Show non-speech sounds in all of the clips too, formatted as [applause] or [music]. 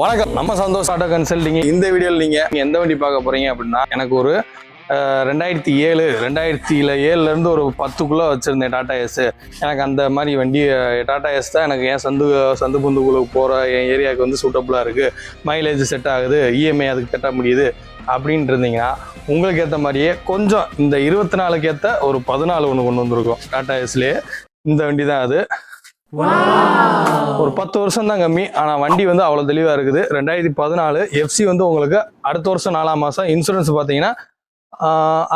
வணக்கம். நம்ம Santhosh auto consulting. இந்த வீடியோவில் நீங்கள் எந்த வண்டி பார்க்க போகிறீங்க அப்படின்னா எனக்கு ஒரு ரெண்டாயிரத்தி ஏழு ரெண்டாயிரத்தில ஏழுலேருந்து ஒரு பத்துக்குள்ளே வச்சுருந்தேன் டாட்டா எஸ் எனக்கு அந்த மாதிரி வண்டி டாட்டா எஸ் தான் எனக்கு ஏன் சந்து சந்து புந்துக்குள்ளே போகிற என் ஏரியாவுக்கு வந்து சூட்டபுளாக இருக்குது மைலேஜ் செட் ஆகுது இஎம்ஐ அதுக்கு கட்ட முடியுது அப்படின்ட்டு இருந்தீங்கன்னா உங்களுக்கு ஏற்ற மாதிரியே கொஞ்சம் இந்த இருபத்தி நாலுக்கு ஏற்ற ஒரு பதினாலு ஒன்று கொண்டு வந்திருக்கோம் டாட்டா எஸ்லேயே இந்த வண்டி தான் அது. ஒரு பத்து வருஷம் தான் கம்மி ஆனால் வண்டி வந்து அவ்வளோ தெளிவாக இருக்குது. ரெண்டாயிரத்தி பதினாலு எஃப்சி வந்து உங்களுக்கு அடுத்த வருஷம் நாலாம் மாதம் இன்சூரன்ஸ் பார்த்தீங்கன்னா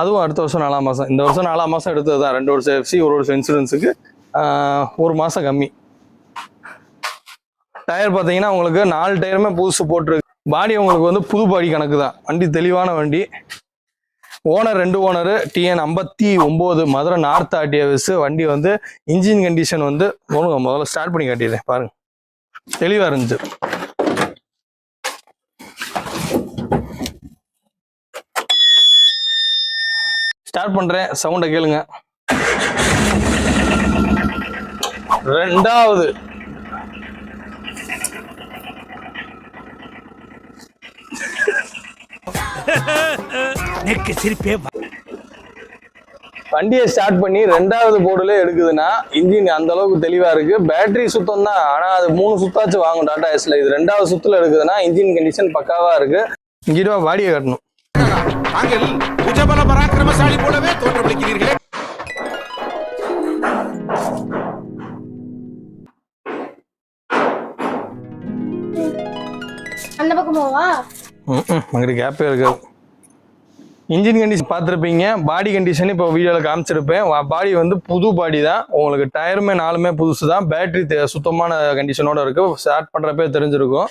அதுவும் அடுத்த வருஷம் நாலாம் மாதம் இந்த வருஷம் நாலாம் மாதம் எடுத்தது தான். ரெண்டு வருஷம் எஃப்சி ஒரு வருஷம் இன்சூரன்ஸுக்கு ஒரு மாதம் கம்மி. டயர் பார்த்தீங்கன்னா உங்களுக்கு நாலு டயருமே புதுசு போட்டிருக்கு. பாடி உங்களுக்கு வந்து புது பாடி கணக்கு தான். வண்டி தெளிவான வண்டி. ஓனர் ரெண்டு ஓனரு டிஎன் ஐம்பத்தி ஒம்பது மதுரை நார்த் ஆர்டிஎஸ் வண்டி வந்து இன்ஜின் கண்டிஷன் வந்து ஒழுங்க முதல்ல ஸ்டார்ட் பண்ணி காட்டிடுறேன் பாருங்க. தெளிவாக இருந்துச்சு. ஸ்டார்ட் பண்றேன் சவுண்டை கேளுங்க. ரெண்டாவது. [laughs] நெக்கு சிரிப்பே வண்டியை ஸ்டார்ட் பண்ணி ரெண்டாவது போர்டுல எடுக்குதுன்னா இன்ஜின் அந்த அளவுக்கு தெளிவா இருக்கு. பேட்டரி சுத்தம் தான் ஆனா அது மூணு சுத்தாச்சு வாங்கும் டாடா எஸ்ல இது ரெண்டாவது சுத்துல எடுக்குதுன்னா இன்ஜின் கண்டிஷன் பக்காவா இருக்கு. இங்கிட்ட வாடியை கட்டணும். தாங்கள் பராக்கிரமசாலி போலவே தோற்றமளிக்கிறீர்களே. அந்த பக்கமாவா அங்கிட்ட கேப்பே இருக்காது இன்ஜின் கண்டிஷன் பார்த்துருப்பீங்க. பாடி கண்டிஷன் இப்போ வீடியோவில் காமிச்சிருப்பேன். பாடி வந்து புது பாடி தான். உங்களுக்கு டயருமே நாலுமே புதுசு தான் பேட்டரி சுத்தமான கண்டிஷனோட இருக்குது ஸ்டார்ட் பண்ணுறப்பே தெரிஞ்சிருக்கும்.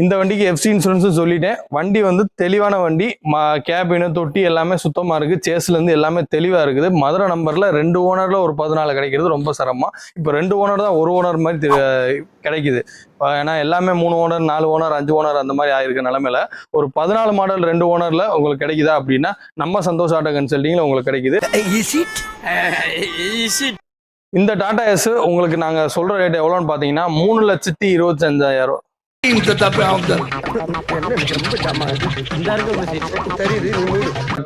இந்த வண்டிக்கு எஃப்சி இன்சூரன்ஸும் சொல்லிட்டேன். வண்டி வந்து தெளிவான வண்டி கேபினு தொட்டி எல்லாமே சுத்தமாக இருக்குது சேஸ்லேருந்து எல்லாமே தெளிவாக இருக்குது. மதுரை நம்பரில் ரெண்டு ஓனரில் ஒரு பதினாலு கிடைக்கிறது ரொம்ப சிரமம். இப்போ ரெண்டு ஓனர் தான் ஒரு ஓனர் மாதிரி கிடைக்குது. ஏன்னா எல்லாமே மூணு ஓனர் நாலு ஓனர் அஞ்சு ஓனர் அந்த மாதிரி ஆயிருக்க நிலமையில ஒரு பதினாலு மாடல் ரெண்டு ஓனர்ல உங்களுக்கு கிடைக்குதா அப்படின்னா நம்ம சந்தோஷ் ஆட்டோ கன்சல்டிங்ல உங்களுக்கு கிடைக்குது. இந்த டாடா எஸ் உங்களுக்கு நாங்க சொல்ற ரேட் எவ்வளோன்னு பாத்தீங்கன்னா மூணு லட்சத்தி இருபத்தஞ்சாயிரம்.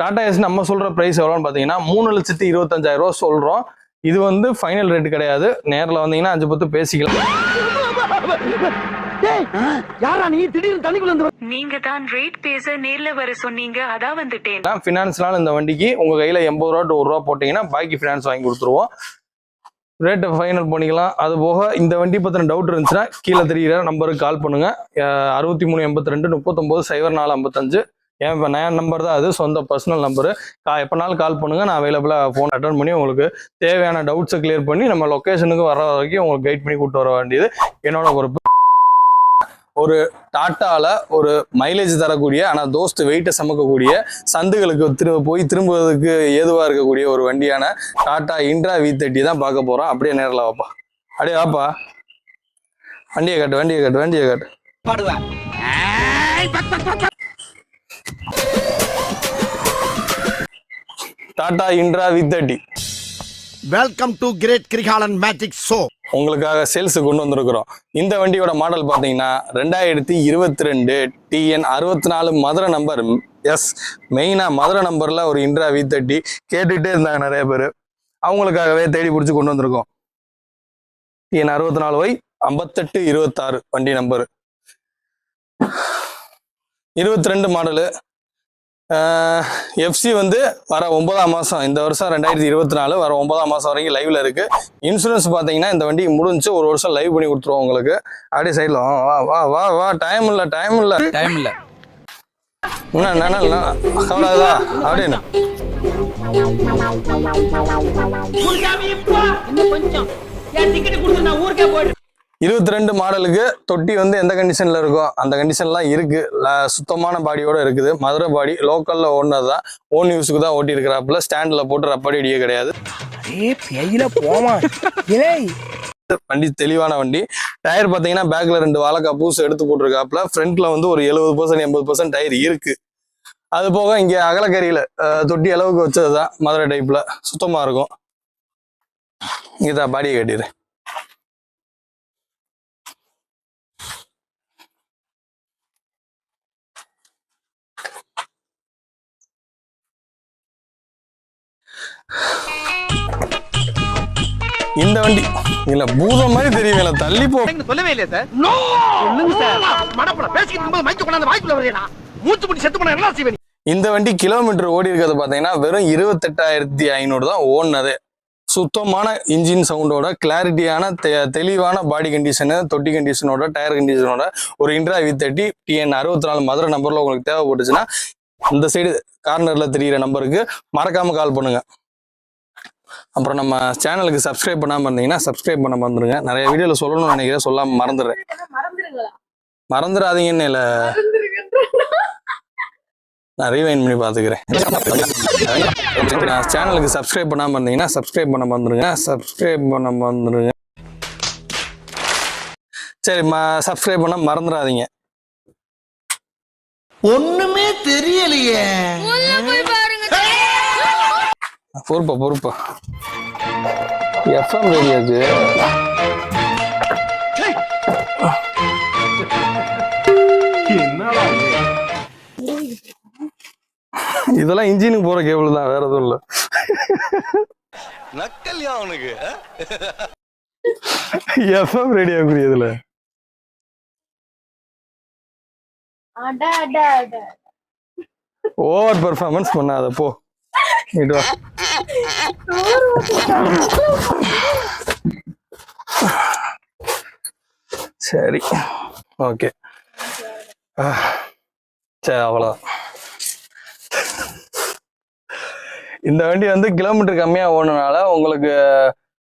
டாடா எஸ் நம்ம சொல்ற பிரைஸ் எவ்வளோன்னு பாத்தீங்கன்னா மூணு லட்சத்தி இருபத்தஞ்சாயிரம் ரூபா சொல்றோம். இது வந்து ஃபைனல் ரேட் கிடையாது. நேரில் வந்தீங்கன்னா அஞ்சு பத்து பேசிக்கலாம். நீங்க தான் ரேட் பேச நேர்ல வர சொன்னீங்க அதான் வந்துட்டேன். ஃபினான்ஸ்னால இந்த வண்டிக்கு உங்க கையில எண்பது ரூபா டு ஒரு ரூபா போட்டீங்கன்னா பாக்கி ஃபினான்ஸ் வாங்கி கொடுத்துருவோம். ரேட்டை ஃபைனல் பண்ணிக்கலாம். அது போக இந்த வண்டி பற்றின டவுட் இருந்துச்சுன்னா கீழே தெரிகிற நம்பருக்கு கால் பண்ணுங்க. அறுபத்தி மூணு எண்பத்தி ரெண்டு முப்பத்தொம்போது சைபர் நாலு ஐம்பத்தஞ்சு என் இப்போ நயன் நம்பர் தான் அது சொந்த பர்சனல் நம்பரு கா எப்போனாலும் கால் பண்ணுங்க. நான் அவைலபிளாக ஃபோன் அட்டன் பண்ணி உங்களுக்கு தேவையான டவுட்ஸை கிளியர் பண்ணி நம்ம லொக்கேஷனுக்கு வர வரைக்கும் உங்களுக்கு கைட் பண்ணி கூப்பிட்டு வர வேண்டியது என்னோட பொறுப்பு. ஒரு டாட்டால ஒரு மைலேஜ் தரக்கூடிய ஆனால் தோஸ்து வெயிட்டை சமக்கக்கூடிய சந்துகளுக்கு திரும்ப போய் திரும்புவதற்கு ஏதுவாக இருக்கக்கூடிய ஒரு வண்டியான டாட்டா இன்ட்ரா வி தேர்ட்டி தான் பார்க்க போகிறோம் அப்படியே நேரில் வாப்பா. அப்படியே வாப்பா. வண்டியை கட்டு வண்டியை கட்டு வண்டியை கட்டு. பாடுவா Tata Intra V thirty welcome to great Kirikalan magic show உங்களுக்காக சேல்ஸு கொண்டு வந்திருக்கிறோம். இந்த வண்டியோட மாடல் பார்த்தீங்கன்னா ரெண்டாயிரத்தி இருபத்தி ரெண்டு டிஎன் அறுபத்தி நாலு மதுரை நம்பர் எஸ் மெயினாக மதுரை நம்பரில் ஒரு இன்ட்ரா வி தேர்ட்டி கேட்டுகிட்டே இருந்தாங்க நிறைய பேர். அவங்களுக்காகவே தேடி பிடிச்சி கொண்டு வந்திருக்கோம். டிஎன் அறுபத்தி நாலு ஒய் ஐம்பத்தெட்டு இருபத்தாறு வண்டி நம்பர் இருபத்தி ரெண்டு மாடலு எஃப்சி வந்து வர ஒன்பதாம் மாதம் இந்த வருஷம் ரெண்டாயிரத்தி இருபத்தி நாலு வர ஒன்பதாம் மாதம் வரைக்கும் லைவ்ல இருக்கு. இன்சூரன்ஸ் பார்த்தீங்கன்னா இந்த வண்டி முடிஞ்சு ஒரு வருஷம் லைவ் பண்ணி கொடுத்துருவோம் உங்களுக்கு. அப்படியே சைடில் வா வா வா வா டைம் இல்லை டைம் இல்லை. டைம் இல்ல. என்ன கவலாதா அப்படின்னு. கொஞ்சம்? என் டிக்கெட் கொடுத்து நான் ஊருக்கே போயிட்டு இருபத்தி ரெண்டு மாடலுக்கு தொட்டி வந்து எந்த கண்டிஷன்ல இருக்கும் அந்த கண்டிஷன்லாம் இருக்கு. ல- சுத்தமான பாடியோட இருக்குது. மதுரை பாடி லோக்கல்ல ஓடினது தான். ஓன் யூஸுக்கு தான் ஓட்டி இருக்கிறாப்புல ஸ்டாண்ட்ல போட்டு ரப்படி அடியே கிடையாது. வண்டி தெளிவான வண்டி. டயர் பார்த்தீங்கன்னா பேக்ல ரெண்டு வாழைக்கா பூசு எடுத்து போட்டிருக்காப்புல. ஃப்ரண்ட்ல வந்து ஒரு எழுபது பர்சன்ட் எண்பது பர்சன்ட் டயர் இருக்கு. அது போக இங்க அகலக்கரியில தொட்டி அளவுக்கு வச்சதுதான். மதுரை டைப்ல சுத்தமா இருக்கும். இங்கதான் பாடியை கட்டிடு. இந்த வண்டி. இல்ல பூதம் மாதிரி தெரியல தள்ளி போ. சொல்லவே இல்லையா சார். சொல்லுங்க சார். மடப்பட பேசிக்கிட்டு இருக்கும்போது மைக்க கொண்டாந்து வாய்க்குள்ள வரையடா மூச்சு முடி செத்து போனா என்ன செய்வேன் இந்த வண்டி கிலோமீட்டர் ஓடி இருக்கிறது பாத்தீங்கன்னா வெறும் இருபத்தெட்டாயிரத்தி ஐநூறு தான் ஓடினது. சுத்தமான இன்ஜின் சவுண்டோட கிளாரிட்டியான தெளிவான பாடி கண்டிஷனு தொட்டி கண்டிஷனோட டயர் கண்டிஷனோட ஒரு இன்ட்ரா வி தேர்ட்டி டிஎன் அறுபத்தி நாலு மதுரை நம்பர்ல உங்களுக்கு தேவைப்பட்டுச்சுன்னா இந்த சைடு கார்னர்ல தெரியிற நம்பருக்கு மறக்காம கால் பண்ணுங்க. அப்புறம் நம்ம சேனலுக்கு சப்ஸ்கிரைப் பண்ணாம இருந்தீங்கன்னா சப்ஸ்கிரைப் பண்ண மறந்துருங்க நிறைய வீடியோல சொல்லணும்னு நினைக்கிறேன். சொல்லாம மறந்துடுறேன். மறந்துடாதீங்கன்னு இல்லை. நான் ரீவைன் பண்ணி பார்த்துக்கிறேன். நான் சேனலுக்கு சப்ஸ்கிரைப் பண்ணாமல் இருந்தீங்கன்னா சப்ஸ்கிரைப் பண்ண மறந்துடுங்க சப்ஸ்கிரைப் பண்ண மறந்துடுங்க சரி ம சப்ஸ்கிரைப் பண்ண மறந்துடாதீங்க. ஒண்ணுமே தெரியலையே. பொறுப்பா பொறுப்பா. எஃப்எம் ரேடியோக்கு இதெல்லாம் இன்ஜினுக்கு போற கேபிள் தான் வேற எதுவும் இல்லை. நக்கல்யா அவனுக்கு? எஃப்எம் ரேடியோக்குரியதுல அடா அடா அடா. ஓவர் பெர்ஃபார்மன்ஸ் பண்ணாத போ. சரி ஓகே சரி அவ்வளோதான் இந்த வண்டி வந்து கிலோமீட்டர் கம்மியாக ஓடுனால உங்களுக்கு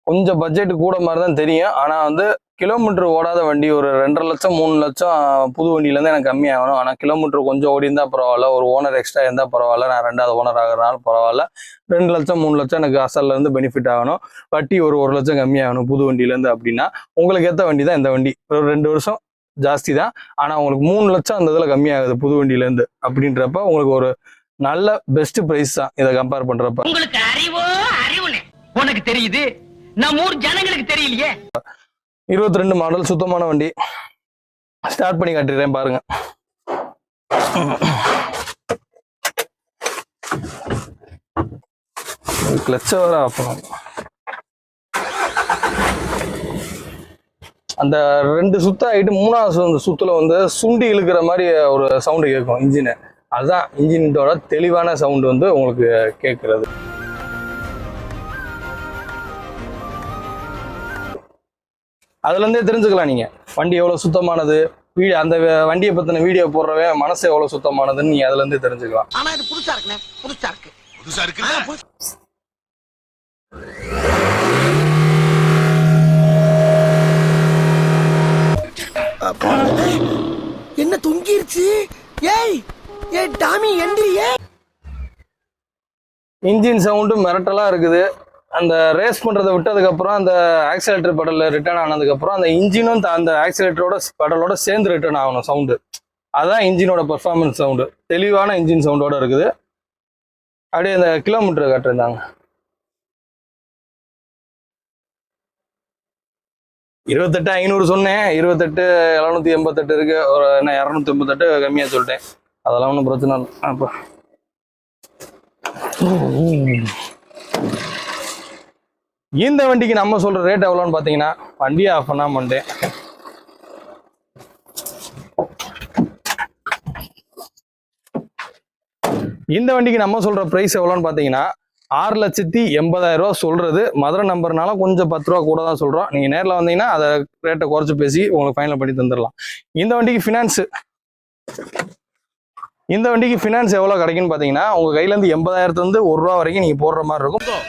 கொஞ்சம் பட்ஜெட் கூட மாதிரி தான் தெரியும். ஆனால் வந்து கிலோமீட்டர் ஓடாத வண்டி ஒரு ரெண்டரை லட்சம் மூணு லட்சம் புது வண்டியிலேருந்து எனக்கு கம்மியாகணும். ஆனால் கிலோமீட்டர் கொஞ்சம் ஓடி இருந்தால் பரவாயில்ல. ஒரு ஓனர் எக்ஸ்ட்ரா இருந்தால் பரவாயில்ல. நான் ரெண்டாவது ஓனர் ஆகிறனால பரவாயில்ல. ரெண்டு லட்சம் மூணு லட்சம் எனக்கு அசல்ல இருந்து பெனிஃபிட் ஆகணும். வட்டி ஒரு ஒரு லட்சம் கம்மியாகணும் புது வண்டியிலேருந்து அப்படின்னா. உங்களுக்கு ஏற்ற வண்டி தான் இந்த வண்டி. ஒரு ரெண்டு வருஷம் ஜாஸ்தி தான். ஆனால் உங்களுக்கு மூணு லட்சம் அந்த இதில் கம்மியாகுது புது வண்டியிலேருந்து அப்படின்றப்ப உங்களுக்கு ஒரு நல்ல பெஸ்ட் ப்ரைஸ் தான் இதை கம்பேர் பண்ணுறப்ப உங்களுக்கு அறிவோ அறிவுனே உனக்கு தெரியுது? நம்ம ஊர் ஜனங்களுக்கு தெரியலையே. இருபத்தி ரெண்டு மாடல் சுத்தமான வண்டி. ஸ்டார்ட் பண்ணி காட்டிடுறேன் பாருங்க. கிளச்ச வர அப்புறம் அந்த ரெண்டு சுத்த ஆகிட்டு மூணாவது சு- சுத்துல வந்து சுண்டி இழுக்கிற மாதிரி ஒரு சவுண்டு கேட்கும் இன்ஜினு அதுதான் இன்ஜினோட தெளிவான சவுண்டு வந்து உங்களுக்கு கேட்கறது அதுல இருந்தே தெரிஞ்சுக்கலாம் நீங்க. வண்டி எவ்வளவு சுத்தமானது? வீடு அந்த வண்டியை பத்தின வீடியோ போடுறவன் மனசு எவ்வளவு சுத்தமானதுன்னு நீங்க அதுல இருந்தே தெரிஞ்சுக்கலாம். ஆனா இது புதுசா இருக்குண்ணே. புதுசா இருக்கு. புதுசா இருக்குல்ல? என்ன தொங்கிருச்சு? ஏய் ஏய் டாமி எந்திரியே இன்ஜின் சவுண்டு மிரட்டலா இருக்குது. அந்த ரேஸ் பண்ணுறதை விட்டதுக்கப்புறம் அந்த ஆக்சிலேட்டர் படலில் ரிட்டர்ன் ஆனதுக்கப்புறம் அந்த இன்ஜினும் அந்த ஆக்சிலேட்டரோட பெடலோட சேர்ந்து ரிட்டர்ன் ஆகணும் சவுண்டு அதுதான் இன்ஜினோட பர்ஃபார்மன்ஸ் சவுண்டு தெளிவான இன்ஜின் சவுண்டோட இருக்குது. அப்படியே அந்த கிலோமீட்டர் கட்டிருந்தாங்க. இருபத்தெட்டு ஐநூறு சொன்னேன். இருபத்தெட்டு எழுநூத்தி எண்பத்தெட்டு இருக்கு. ஒரு என்ன இரநூத்தி எண்பத்தெட்டு கம்மியாக சொல்லிட்டேன். அதெல்லாம் ஒன்றும் பிரச்சனை இல்லை. அப்போ. இந்த வண்டிக்கு நம்ம சொல்ற ரேட் எவ்வளோன்னு பார்த்தீங்கன்னா வண்டியை ஆஃப் பண்ணாம வந்துட்டேன். இந்த வண்டிக்கு நம்ம சொல்ற பிரைஸ் எவ்வளோன்னு பார்த்தீங்கன்னா ஆறு லட்சத்தி எண்பதாயிரம் ரூபா சொல்றது. மதுரை நம்பர்னால கொஞ்சம் பத்து ரூபா கூட தான் சொல்றோம். நீங்க நேரில் வந்தீங்கன்னா அதை ரேட்டை குறைச்சு பேசி உங்களுக்கு ஃபைனல் பண்ணி தந்துடலாம். இந்த வண்டிக்கு ஃபினான்ஸ் இந்த வண்டிக்கு ஃபினான்ஸ் எவ்வளோ கிடைக்குன்னு பார்த்தீங்கன்னா உங்க கையிலேருந்து எண்பதாயிரத்துலேருந்து ஒரு ரூபா வரைக்கும் நீங்க போடுற மாதிரி இருக்கும்.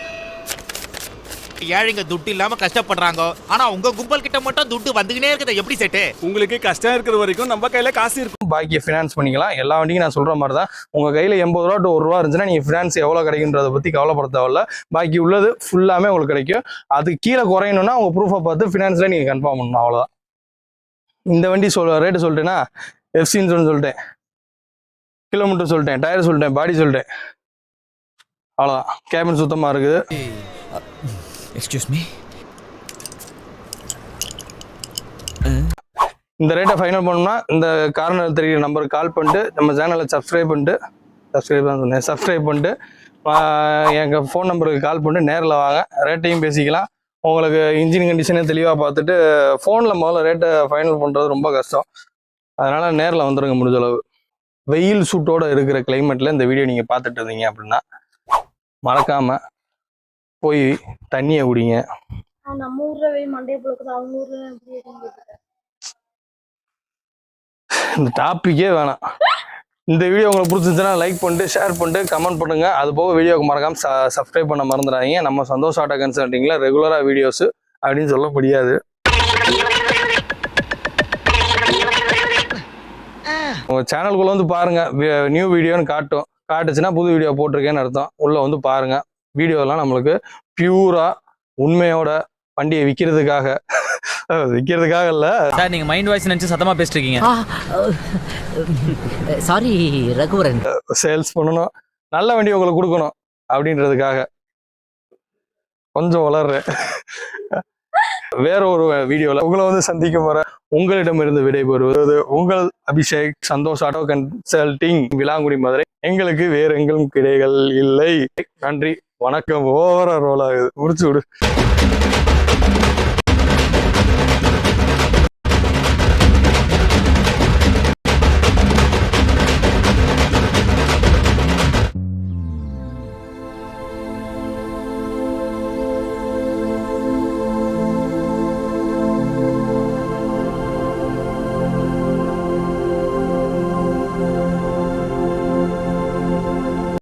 ஏழைங்க துட்டு இல்லாம கஷ்டப்படுறாங்க? ஆனா உங்க கும்பல் கிட்ட மட்டும் துட்டு வந்துகினே இருக்குது. எப்படி செட்டு? உங்களுக்கு கஷ்டம் இருக்கிற வரைக்கும் நம்ம கையில காசு இருக்கும். பாக்கியை ஃபினான்ஸ் பண்ணிக்கலாம். எல்லா வண்டிக்கும் நான் சொல்ற மாதிரி தான் உங்க கையில எண்பது ரூபா டு ஒரு ரூபா இருந்துச்சுன்னா நீங்க ஃபினான்ஸ் எவ்வளவு கிடைக்குன்றத பத்தி கவலைப்பட தேவையில்ல. பாக்கி உள்ளது ஃபுல்லாமே உங்களுக்கு கிடைக்கும். அது கீழே குறையணும்னா உங்க ப்ரூஃபை பார்த்து ஃபினான்ஸ்ல நீங்க கன்ஃபார்ம் பண்ணணும். அவ்வளவுதான். இந்த வண்டி சொல் ரேட்டு சொல்லிட்டேன்னா எஃப்சின்னு சொல்லிட்டேன். கிலோமீட்டர் சொல்லிட்டேன். டயர் சொல்லிட்டேன். பாடி சொல்லிட்டேன். அவ்வளோதான் கேபின் சுத்தமா இருக்குது. எக்ஸ்கியூஸ் மீ இந்த ரேட்டை ஃபைனல் பண்ணோம்னா இந்த கார்னர் தெரியுற நம்பருக்கு கால் பண்ணிட்டு நம்ம சேனலை சப்ஸ்கிரைப் பண்ணிட்டு சப்ஸ்கிரைப் தான் சொன்னேன் சப்ஸ்கிரைப் பண்ணிட்டு எங்கள் ஃபோன் நம்பருக்கு கால் பண்ணிட்டு நேரில் வாங்க ரேட்டையும் பேசிக்கலாம். உங்களுக்கு இன்ஜின் கண்டிஷனே தெளிவாக பார்த்துட்டு ஃபோனில் முதல்ல ரேட்டை ஃபைனல் பண்ணுறது ரொம்ப கஷ்டம். அதனால் நேரில் வந்துடுங்க முடிஞ்ச அளவு. வெயில் சூட்டோட இருக்கிற கிளைமேட்டில் இந்த வீடியோ நீங்கள் பார்த்துட்டு இருந்தீங்க அப்படின்னா மறக்காமல் போய் தண்ணியை குடிங்க. நம்ம ஊர்ல மண்டைய புழுக்குது அவங்க ஊர்ல. இந்த டாப்பிக்கே வேணாம். இந்த வீடியோ உங்களுக்கு பிடிச்சிருந்துச்சுன்னா லைக் பண்ணிட்டு ஷேர் பண்ணிட்டு கமெண்ட் பண்ணுங்க. அது போக வீடியோக்கு மறக்காம சப்ஸ்கிரைப் பண்ண மறந்துடாதீங்க. நம்ம சந்தோஷ் ஆட்டோ கன்சல்ட்டிங்கில் ரெகுலராக வீடியோஸ் அப்படின்னு சொல்ல முடியாது உங்க சேனலுக்குள்ள வந்து பாருங்க. நியூ வீடியோன்னு காட்டும். காட்டுச்சுன்னா புது வீடியோ போட்டிருக்கேன்னு அர்த்தம். உள்ள வந்து பாருங்க. வீடியோலாம் நம்மளுக்கு பியூரா உண்மையோட வண்டியை விற்கிறதுக்காக விற்கிறதுக்காக இல்லை. சார் நீங்க மைண்ட் வாய்ஸ் நினைச்சு சத்தமா பேசிட்டு சாரி ரகுவரன். சேல்ஸ் பண்ணணும். நல்ல வண்டி உங்களுக்கு கொடுக்கணும் அப்படின்றதுக்காக. கொஞ்சம் வளர்றேன். வேற ஒரு வீடியோல உங்களை வந்து சந்திக்கும் வர உங்களிடமிருந்து விடைபெறுவது உங்கள் அபிஷேக் சந்தோஷ் ஆட்டோ கன்சல்டிங் விலாங்குடி மதுரை. எங்களுக்கு வேற எங்கும் கிடைகள் இல்லை. நன்றி. வணக்கம் ஓவரா ரோல் ஆகுது. முடிச்சு விடு.